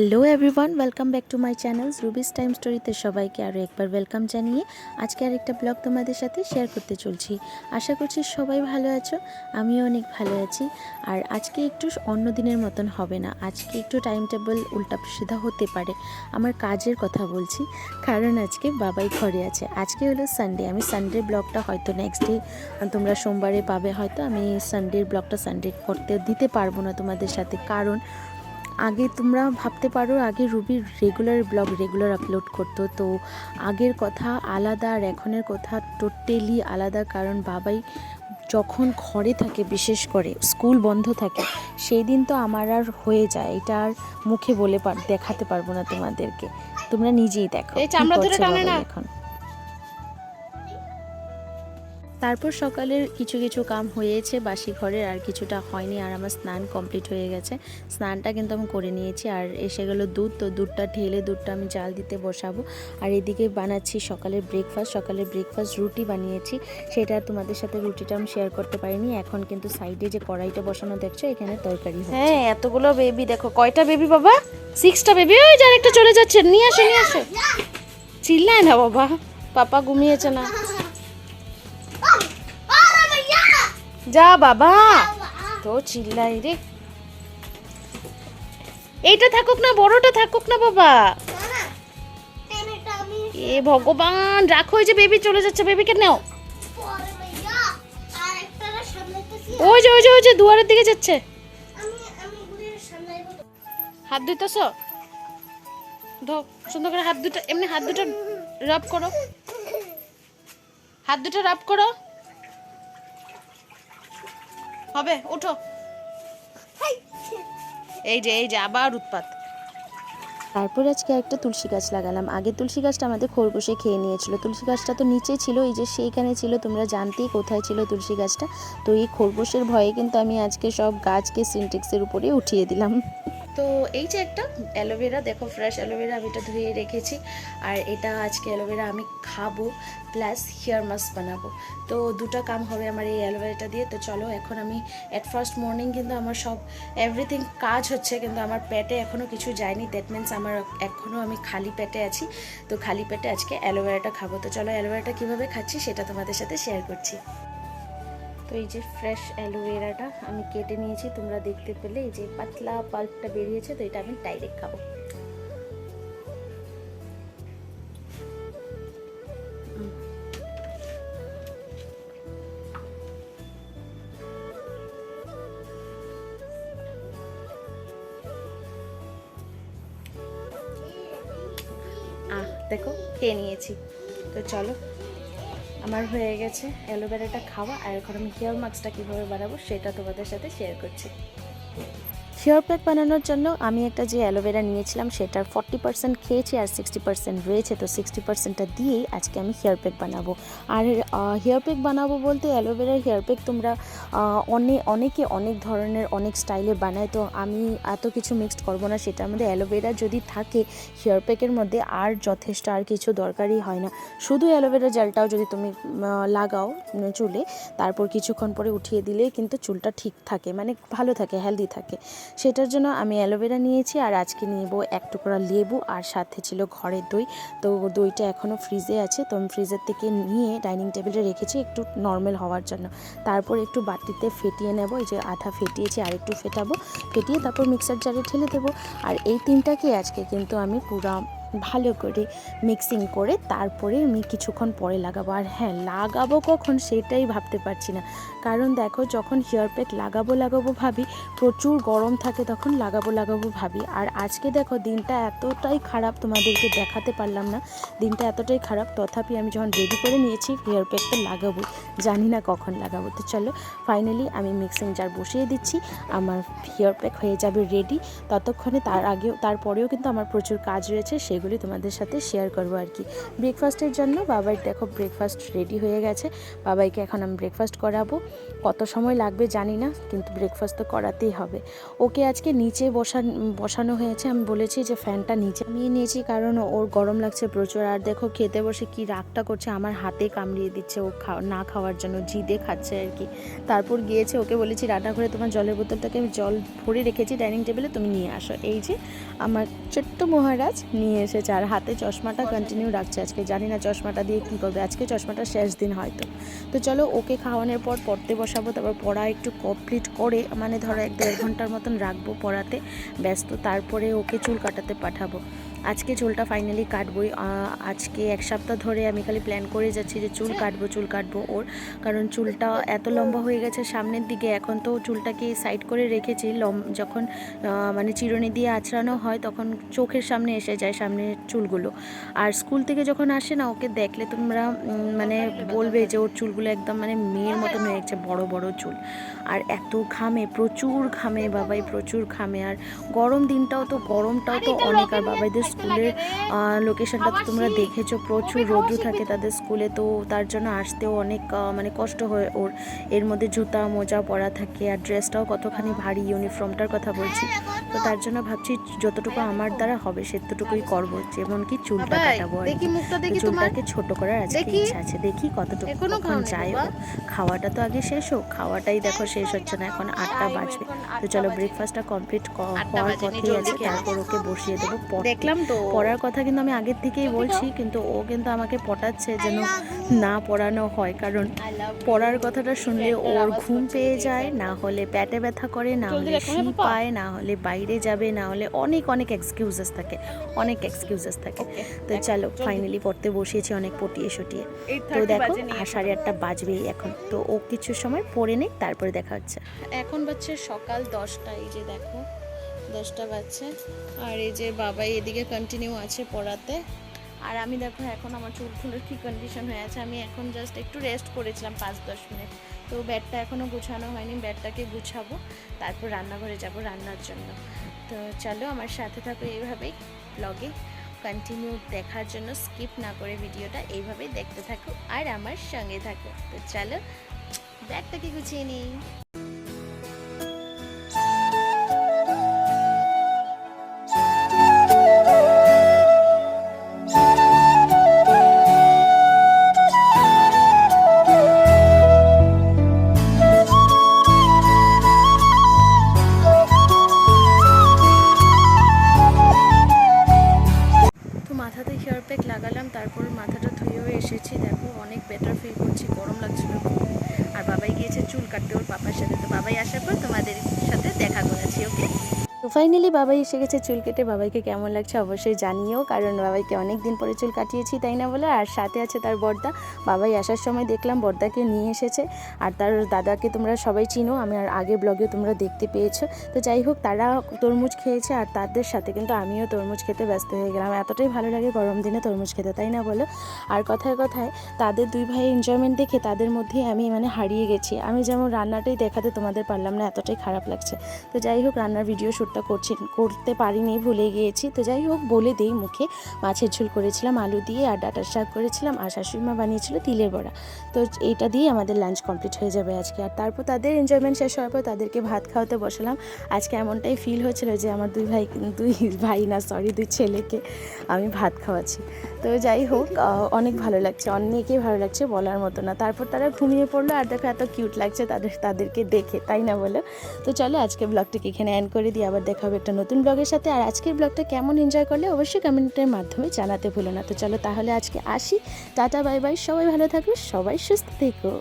Hello everyone, welcome back to my channel Ruby's time স্টোরিতে সবাইকে আরও একবার ওয়েলকাম জানিয়ে আজকে আরেকটা ব্লগ তোমাদের সাথে শেয়ার করতে চলছি। আশা করছি সবাই ভালো আছো, আমিও অনেক ভালো আছি। আর আজকে একটু অন্য দিনের মতন হবে না, আজকে একটু টাইম টেবিল সিধা হতে পারে, আমার কাজের কথা বলছি। কারণ আজকে বাবাই ঘরে আছে, আজকে হলো সানডে আমি সানডে ব্লগটা হয়তো নেক্সট ডে তোমরা সোমবারে পাবে, হয়তো আমি সানডের ব্লগটা সানডে করতে দিতে পারব না তোমাদের সাথে। কারণ আগে তোমরা ভাবতে পারো আগে Ruby regular blog regular upload করতো। তো আগের কথা আলাদা আর এখনের কথা টোটালি আলাদা কারণ বাবাই যখন ঘরে থাকে বিশেষ করে স্কুল বন্ধ থাকে সেই দিন তো আমার আর হয়ে যায়। এটা আর মুখে বলে দেখাতে পারব না তোমাদেরকে। তোমরা নিজেই দেখো। এখন। তারপর সকালের কিছু কিছু কাম হয়েছে বাসি ঘরের আর কিছুটা হয়নি আর আমার স্নান কমপ্লিট হয়ে গেছে। স্নানটা কিন্তু আমি করে নিয়েছি আর এসে গেলো দুধ তো দুধটা ঢেলে দুধটা আমি জাল দিতে বসাবো। আর এদিকে বানাচ্ছি সকালের ব্রেকফাস্ট সকালের ব্রেকফাস্ট রুটি বানিয়েছি। সেটা তোমাদের সাথে রুটিটা আমি শেয়ার করতে পারিনি। এখন কিন্তু সাইডে যে কড়াইটা বসানো দেখছ এখানে তরকারি হ্যাঁ এতগুলো বেবি দেখো কয়টা বেবি বাবা? সিক্সটা বেবি ওই যার একটা চলে যাচ্ছে নিয়ে আসে নিয়ে আসে। চিল্লায় না বাবা পাপা ঘুমিয়েছে না। যা বাবা। তো চিল্লাই রে। এইটা থাকুক না, বড়টা থাকুক না বাবা। এ ভগবান, রাখো ওই যে বেবি চলে যাচ্ছে বেবিকে নাও। ওই যে ওই যে ওই যে, দুয়ারের দিকে যাচ্ছে। হাত ধুইতেছ? ধো, সুন্দর করে হাত দুটো, এমনি হাত দুটো রাব করো। হাত দুটো রাব করো। হবে, ওঠো। এই যে এই যে, আবার উৎপাত। তারপর আজকে একটা তুলসী গাছ লাগালাম। আগে তুলসী গাছটা আমাদের খরগোশে খেয়ে নিয়েছিল। তুলসী গাছটা তো নিচে ছিল, এই যে সেইখানে ছিল, তোমরা জানতেই কোথায় ছিল তুলসী গাছটা। তো এই খরগোশের ভয়ে কিন্তু আমি আজকে সব গাছকে সিনটেক্সের উপরে উঠিয়ে দিলাম। তো এই যে একটা অ্যালোভেরা, দেখো ফ্রেশ অ্যালোভেরা আমি এটা ধুয়ে রেখেছি। আর এটা আজকে অ্যালোভেরা আমি খাব প্লাস হেয়ার মাস্ক বানাবো। তো দুটো কাম হবে আমার এই অ্যালোভেরাটা দিয়ে। তো চলো, এখন আমি অ্যাট ফার্স্ট মর্নিং কিন্তু আমার সব এভরিথিং কাজ হচ্ছে, কিন্তু আমার পেটে এখনও কিছু যায়নি। দ্যাট মিন্স আমার এখনও আমি খালি পেটে আছি। তো খালি পেটে আজকে অ্যালোভেরাটা খাব। তো চলো, অ্যালোভেরাটা কীভাবে খাচ্ছি সেটা তোমাদের সাথে শেয়ার করছি। তো এই যে ফ্রেশ অ্যালোভেরাটা আমি কেটে নিয়েছি, তোমরা দেখতে পেলে এই যে পাতলা পাল্পটা বেরিয়েছে, তো এটা আমি ডাইরেক্ট খাব। আহ, দেখো, খেয়ে নিয়েছি। তো চলো আমার হয়ে গেছে অ্যালোভেরাটা খাওয়া, আর এখন আমি হেয়ার মাস্কটা কীভাবে বানাবো সেটা তোমাদের সাথে শেয়ার করছি। হেয়ার প্যাক বানানোর জন্য আমি একটা যে অ্যালোভেরা নিয়েছিলাম, সেটার ফর্টি পার্সেন্ট খেয়েছি আর সিক্সটি পার্সেন্ট রয়েছে। তো সিক্সটি পার্সেন্টটা দিয়েই আজকে আমি হেয়ার প্যাক বানাবো। আর হেয়ার প্যাক বানাবো বলতে অ্যালোভেরার হেয়ার প্যাক তোমরা অনেক অনেকে অনেক ধরনের, অনেক স্টাইলে বানায়। তো আমি এত কিছু মিক্সড করব না, সেটার মধ্যে অ্যালোভেরা যদি থাকে হেয়ার প্যাকের মধ্যে, আর যথেষ্ট আর কিছু দরকারই হয় না। শুধু অ্যালোভেরা জেলটাও যদি তুমি লাগাও চুলে, তারপর কিছুক্ষণ পরে উঠিয়ে দিলে কিন্তু চুলটা ঠিক থাকে মানে ভালো থাকে হেলদি থাকে। সেটার জন্য আমি অ্যালোভেরা নিয়েছি আর আজকে নিব এক টুকরা লেবু আর সাথে ছিল ঘরের দই। তো দইটা এখনও ফ্রিজে আছে। তো আমি ফ্রিজের থেকে নিয়ে ডাইনিং টেবিলে রেখেছি একটু নর্মাল হওয়ার জন্য। তারপর একটু বাটিতে ফেটিয়ে নেব। এই যে আধা ফেটিয়েছি, আর একটু ফেটাবো। ফেটিয়ে তারপর মিক্সার জারে ঠেলে দেবো। আর এই তিনটাকে আজকে কিন্তু আমি পুরা ভালো করে মিক্সিং করে তারপরে আমি কিছুক্ষণ পরে লাগাবো। আর হ্যাঁ লাগাবো কখন সেটাই ভাবতে পারছি না। কারণ দেখো, যখন হেয়ার প্যাক লাগাবো লাগাবো ভাবি, প্রচুর গরম থাকে তখন লাগাবো লাগাবো ভাবি। আর আজকে দেখো, দিনটা এতটাই খারাপ তোমাদেরকে দেখাতে পারলাম না। দিনটা এতটাই খারাপ, তথাপি আমি যখন রেডি করে নিয়েছি হেয়ার প্যাকটা লাগাবো জানি না কখন লাগাবো। তো চলো ফাইনালি আমি মিক্সিং জার বসিয়ে দিচ্ছি। আমার হেয়ার প্যাক হয়ে যাবে রেডি ততক্ষণে তার আগেও, তারপরেও কিন্তু আমার প্রচুর কাজ রয়েছে সেগুলো সেগুলি তোমাদের সাথে শেয়ার করব আর কি। ব্রেকফাস্টের জন্য বাবার দেখো ব্রেকফাস্ট রেডি হয়ে গেছে। বাবাইকে এখন আমি ব্রেকফাস্ট করাবো। কত সময় লাগবে জানি না, কিন্তু ব্রেকফাস্ট তো করাতেই হবে। ওকে আজকে নিচে বসান, বসানো হয়েছে। আমি বলেছি যে ফ্যানটা নিচে নিয়ে নিয়েছি কারণ ওর গরম লাগছে প্রচুর। আর দেখো খেতে বসে কি রাগটা করছে, আমার হাতে কামড়িয়ে দিচ্ছে ও খাওয়া, না খাওয়ার জন্য জিদে খাচ্ছে আর কি। তারপর গিয়েছে ওকে বলেছি রান্নাঘরে তোমার জলের বোতলটাকে আমি জল ভরে রেখেছি ডাইনিং টেবিলে, তুমি নিয়ে আসো। এই যে আমার ছোট্ট মহারাজ নিয়ে এসেছে আর হাতে চশমাটা কন্টিনিউ রাখছে আজকে। জানি না চশমাটা দিয়ে কী করবে। আজকে চশমাটা শেষ দিন হয়তো। তো চলো ওকে খাওয়ানোর পর পড়তে বসাবো, তারপর পড়া একটু কমপ্লিট করে মানে ধরো এক দেড় ঘণ্টার মতন রাখব পড়াতে। ব্যস্ত তারপরে ওকে চুল কাটাতে পাঠাবো। আজকে চুলটা ফাইনালি কাটবোই। আজকে এক সপ্তাহ ধরে আমি খালি প্ল্যান করে যাচ্ছি যে চুল কাটবো চুল কাটবো ওর। কারণ চুলটা এত লম্বা হয়ে গেছে সামনের দিকে এখন তো চুলটাকে সাইড করে রেখেছি। লম যখন মানে চিরুনি দিয়ে আঁচড়ানো হয় তখন চোখের সামনে এসে যায় সামনের চুলগুলো। আর স্কুল থেকে যখন আসে না ওকে দেখলে তোমরা মানে বলবে যে ওর চুলগুলো একদম মানে মেয়ের মতন হয়ে গেছে বড় বড় চুল। আর এত ঘামে প্রচুর ঘামে বাবাই প্রচুর ঘামে। আর গরম দিনটাও তো গরমটাও তো অনেক। আর বাবাইদের স্কুলের লোকেশনটা তো তোমরা দেখেছ প্রচুর রৌদ্র থাকে তাদের স্কুলে তো তার জন্য আসতেও অনেক মানে কষ্ট হয় ওর। এর মধ্যে জুতা মোজা পরা থাকে আর ড্রেসটাও কতখানি ভারী ইউনিফর্মটার কথা বলছি। তো তার জন্য ভাবছি যতটুকু আমার দ্বারা হবে সেতটুকুই করব যেমন কি। চুলটা কাটাবো চুলটাকে ছোট করার আজকে। ইচ্ছা আছে। দেখি কতটুকু কখন যায় খাওয়াটা তো আগে শেষ হোক খাওয়াটাই দেখো শেষ হচ্ছে না এখন আটটা বাজবে। তো চলো ব্রেকফাস্টটা কমপ্লিট হওয়ার পথেই আছে তারপর ওকে বসিয়ে দেবো। দেখলাম পড়ার কথা কিন্তু আমি আগের থেকেই বলছি কিন্তু ও কিন্তু আমাকে পটাচ্ছে যেন না পড়ানো হয়। কারণ পড়ার কথাটা শুনলে ওর ঘুম পেয়ে যায় না হলে প্যাটে ব্যথা করে না হলে শি পায় না হলে বাইরে যাবে না হলে অনেক অনেক এক্সকিউজেস থাকে অনেক এক্সকিউজেস থাকে। তো চলো ফাইনালি পড়তে বসিয়েছি অনেক পটিয়ে সটিয়ে। তো দেখো সাড়ে আটটা বাজবেই এখন। তো ও কিছু সময় পড়ে নেই তারপরে দেখা হচ্ছে। এখন বাজছে সকাল দশটা এই যে দেখো। দশটা বাজছে। আর এই যে বাবাই এদিকে কন্টিনিউ আছে পড়াতে। আর আমি দেখো এখন আমার চুলগুলোর কী কন্ডিশন হয়ে আছে আমি এখন জাস্ট একটু রেস্ট করেছিলাম পাঁচ দশ মিনিট। তো ব্যাডটা এখনও গুছানো হয়নি ব্যাডটাকে গুছাবো, তারপর রান্নাঘরে যাব রান্নার জন্য। তো চলো আমার সাথে থাকো এইভাবেই ব্লগে কন্টিনিউ দেখার জন্য স্কিপ না করে ভিডিওটা এইভাবেই দেখতে থাকো, আর আমার সঙ্গে থাকো। তো চলো ব্যাগটাকে গুছিয়ে নিই। এসেছি, দেখো, অনেক বেটার ফিল করছি, গরম লাগছিল। আর বাবাই গিয়েছে চুল কাটতে, ওর পাপার সাথে। তো বাবাই আসার পর তোমাদের সাথে ফাইনালি বাবাই এসে গেছে চুল কেটে। বাবাইকে কেমন লাগছে অবশ্যই জানিও, কারণ বাবাইকে অনেক দিন পরে চুল কাটিয়েছি, তাই না বলে? আর সাথে আছে তার বর্দা। বাবাই আসার সময় দেখলাম বর্দাকে নিয়ে এসেছে। আর তার দাদাকে তোমরা সবাই চিনো, আমি আর আগে ব্লগে তোমরা দেখতে পেয়েছ। তো যাই হোক, তারা তরমুজ খেয়েছে, আর তাদের সাথে কিন্তু আমিও তরমুজ খেতে ব্যস্ত হয়ে গেলাম। এতটাই ভালো লাগে গরম দিনে তরমুজ খেতে, তাই না বলো? আর কথায় কথায়, তাদের দুই ভাই এনজয়মেন্ট দেখে তাদের মধ্যেই আমি মানে হারিয়ে গেছি। আমি যেমন রান্নাটাই দেখাতে তোমাদের পারলাম না, এতটাই খারাপ লাগছে। তো যাই হোক, রান্নার ভিডিও শ্যুটটা করছি, করতে পারিনি, ভুলে গিয়েছি। তো যাই হোক, বলে দিই মুখে। মাছের ঝোল করেছিলাম, আলু দিয়ে আর ডাটার শাক করেছিলাম আর শাশুড়ি মা বানিয়েছিল তিলের বড়া। তো এইটা দিয়ে আমাদের লাঞ্চ কমপ্লিট হয়ে যাবে আজকে। আর তারপর তাদের এনজয়মেন্ট শেষ হওয়ার পর তাদেরকে ভাত খাওয়াতে বসালাম। আজকে এমনটাই ফিল হচ্ছিল যে আমার দুই ভাই দুই ভাই না সরি দুই ছেলেকে আমি ভাত খাওয়াচ্ছি। তো যাই হোক অনেক ভালো লাগছে। অনেকই ভালো লাগছে বলার মতো না। তারপর তারা ঘুমিয়ে পড়ল আর দেখো এত কিউট লাগছে তাদের, তাদেরকে দেখে, তাই না বলো? তো চলো আজকে ব্লগটাকে এখানে অ্যান্ড করে দিই। আবার দেখা হবে একটা নতুন ব্লগের সাথে। আর আজকের ব্লগটা কেমন এনজয় করলে অবশ্যই কমেন্টের মাধ্যমে জানাতে ভুলো না। তো চলো তাহলে আজকে আসি। Ta-ta, bye bye. সবাই ভালো থাকবে, সবাই সুস্থ থেকো।